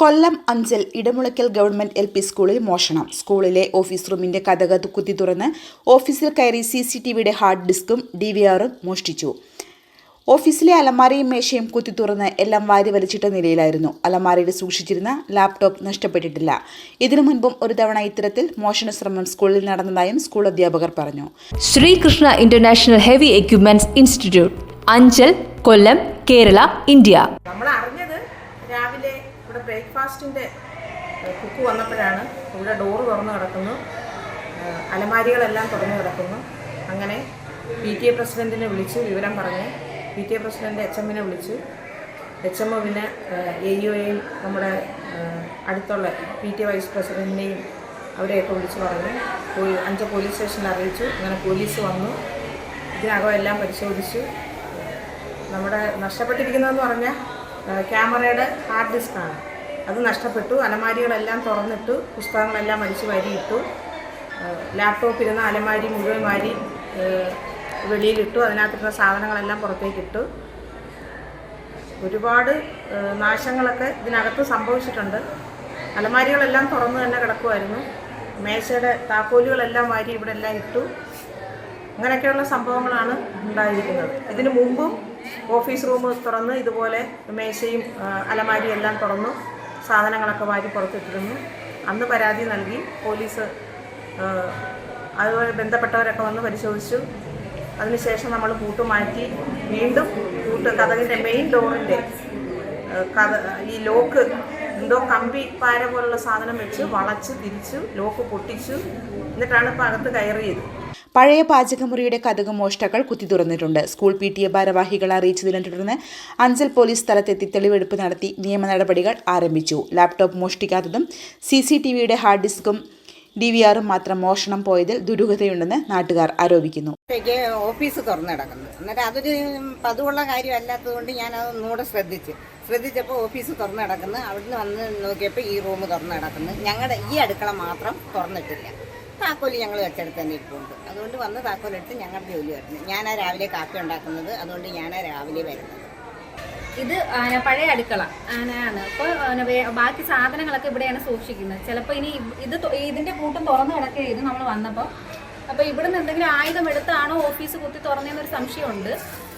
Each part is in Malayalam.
Kollam Anchal Edamulakkal government L P സ്കൂളിൽ മോഷണം. സ്കൂളിലെ ഓഫീസ് റൂമിന്റെ കഥക് കുത്തി തുറന്ന് ഓഫീസിൽ കയറി സി സി ടി വിയുടെ ഹാർഡ് ഡിസ്കും ഡി വി ആറും മോഷ്ടിച്ചു. ഓഫീസിലെ അലമാരയും മേശയും കുത്തി തുറന്ന് എല്ലാം വാരി വലിച്ചിട്ട നിലയിലായിരുന്നു. അലമാരയിൽ സൂക്ഷിച്ചിരുന്ന ലാപ്ടോപ്പ് നഷ്ടപ്പെട്ടിട്ടില്ല. ഇതിനു മുൻപും ഒരു തവണ ഇത്തരത്തിൽ മോഷണ ശ്രമം സ്കൂളിൽ നടന്നതായും സ്കൂൾ അധ്യാപകർ പറഞ്ഞു. Sreekrishna international heavy equipments institute Anchal Kollam Kerala India. നമ്മൾ ബ്രേക്ക്ഫാസ്റ്റിന്റെ കുക്ക് വന്നപ്പോഴാണ് ഇവിടെ ഡോറ് തുറന്നു കിടക്കുന്നു. അലമാരികളെല്ലാം തുറന്നു കിടക്കുന്നു. അങ്ങനെ പി ടി എ പ്രസിഡന്റിനെ വിളിച്ച് വിവരം പറഞ്ഞ് P T A president H എമ്മിനെ വിളിച്ച് എച്ച് എം ഒവിനെ എ യു നമ്മുടെ അടുത്തുള്ള പി ടി എ വൈസ് പ്രസിഡന്റിനെയും അവരെയൊക്കെ വിളിച്ച് പറഞ്ഞു. അഞ്ച് പോലീസ് സ്റ്റേഷനിൽ അറിയിച്ചു. അങ്ങനെ പോലീസ് വന്നു. ഇതിനകം എല്ലാം പരിശോധിച്ചു. നമ്മുടെ നഷ്ടപ്പെട്ടിരിക്കുന്നതെന്ന് പറഞ്ഞാൽ ക്യാമറയുടെ ഹാർഡ് ഡിസ്ക്കാണ് അത് നഷ്ടപ്പെട്ടു. അലമാരികളെല്ലാം തുറന്നിട്ടു. പുസ്തകങ്ങളെല്ലാം വലിച്ചു വാരിയിട്ടു. ലാപ്ടോപ്പ് ഇരുന്ന അലമാരി മുഴുവൻ വാരി വെളിയിലിട്ടു. അതിനകത്തിരുന്ന സാധനങ്ങളെല്ലാം പുറത്തേക്കിട്ടു. ഒരുപാട് നാശങ്ങളൊക്കെ ഇതിനകത്ത് സംഭവിച്ചിട്ടുണ്ട്. അലമാരികളെല്ലാം തുറന്നു തന്നെ കിടക്കുമായിരുന്നു മേശയുടെ താക്കോലുകളെല്ലാം വാരി ഇവിടെ എല്ലാം ഇട്ടു. അങ്ങനെയൊക്കെയുള്ള സംഭവങ്ങളാണ് ഉണ്ടായിരിക്കുന്നത്. ഇതിനു മുമ്പും ഓഫീസ് റൂം തുറന്ന് ഇതുപോലെ മേശയും ആ, അലമാരിയും എല്ലാം തുറന്നു. സാധനങ്ങളൊക്കെ വാരി പുറത്തിട്ടിരുന്നു. അന്ന് പരാതി നൽകി. പോലീസ് അതുപോലെ ബന്ധപ്പെട്ടവരൊക്കെ വന്ന് പരിശോധിച്ചു. അതിനുശേഷം നമ്മൾ പൂട്ട് മാറ്റി വീണ്ടും കൂട്ട് കഥകിന്റെ മെയിൻ ഡോറിന്റെ കഥ ഈ ലോക്ക് എന്തോ കമ്പി പാര പോലുള്ള സാധനം വെച്ച് വളച്ച് തിരിച്ചു ലോക്ക് പൊട്ടിച്ചു. എന്നിട്ടാണ് ഇപ്പോൾ അകത്ത് കയറിയത്. പഴയ പാചകമുറിയുടെ കഥക് മോഷ്ടാക്കൾ കുത്തി തുറന്നിട്ടുണ്ട്. സ്കൂൾ പി ടി എ ഭാരവാഹികളെ അറിയിച്ചതിനെ തുടർന്ന് അഞ്ചൽ പോലീസ് സ്ഥലത്തെത്തി തെളിവെടുപ്പ് നടത്തി നിയമ നടപടികൾ ആരംഭിച്ചു. ലാപ്ടോപ്പ് മോഷ്ടിക്കാത്തതും സി സി ടി വിയുടെ ഹാർഡ് ഡിസ്കും ഡി വി ആറും മാത്രം മോഷണം പോയതിൽ ദുരൂഹതയുണ്ടെന്ന് നാട്ടുകാർ ആരോപിക്കുന്നു. ക്ക് ഓഫീസ് തുറന്നു എന്നിട്ട് അതൊരു പതിവുള്ള കാര്യമല്ലാത്തത് കൊണ്ട് ഞാൻ അതൊന്നുകൂടെ ശ്രദ്ധിച്ച്. ശ്രദ്ധിച്ചു ശ്രദ്ധിച്ചപ്പോൾ ഓഫീസ് തുറന്നു കിടക്കുന്നു അവിടുന്ന് വന്ന് നോക്കിയപ്പോൾ ഈ റൂം തുറന്നു കിടക്കുന്നു ഞങ്ങളുടെ ഈ അടുക്കള മാത്രം തുറന്നിട്ടില്ല. താക്കോൽ ഞങ്ങൾ വെച്ചെടുത്ത് തന്നെ ഇരിപ്പുണ്ട്. അതുകൊണ്ട് വന്ന് താക്കോലെടുത്ത് ഞങ്ങളുടെ ജോലി വരുന്നത് ഞാനാ രാവിലെ കാപ്പി ഉണ്ടാക്കുന്നത്. അതുകൊണ്ട് ഞാനാ രാവിലെ വരുന്നത്. ഇത് പഴയ അടുക്കള. ആനയാണ്. അപ്പോൾ ബാക്കി സാധനങ്ങളൊക്കെ ഇവിടെയാണ് സൂക്ഷിക്കുന്നത്. ചിലപ്പോൾ ഇനി ഇത് ഇതിന്റെ കൂട്ടം തുറന്നു കിടക്കുകയായിരുന്നു നമ്മൾ വന്നപ്പോൾ. അപ്പോൾ ഇവിടുന്ന് എന്തെങ്കിലും ആയുധം എടുത്താണോ ഓഫീസ് കുത്തി തുറന്നതെന്നൊരു സംശയമുണ്ട്.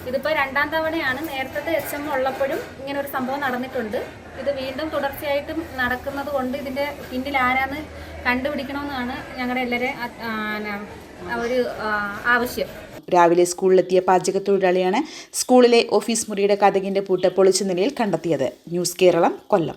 ഇതിപ്പോൾ രണ്ടാം തവണയാണ് നേരത്തെ എച്ച് എം ഉള്ളപ്പോഴും ഇങ്ങനെ ഒരു സംഭവം നടന്നിട്ടുണ്ട്. ഇത് വീണ്ടും തുടർച്ചയായിട്ടും നടക്കുന്നത് കൊണ്ട് ഇതിന്റെ പിന്നിൽ ആരാന്ന് കണ്ടുപിടിക്കണമെന്നാണ് ഞങ്ങളുടെ എല്ലാവരും ഒരു ആവശ്യം. രാവിലെ സ്കൂളിലെത്തിയ പാചകത്തൊഴിലാളിയാണ് സ്കൂളിലെ ഓഫീസ് മുറിയുടെ കഥകിന്റെ പൂട്ട് പൊളിച്ച നിലയിൽ കണ്ടെത്തിയത്. News Keralam Kollam.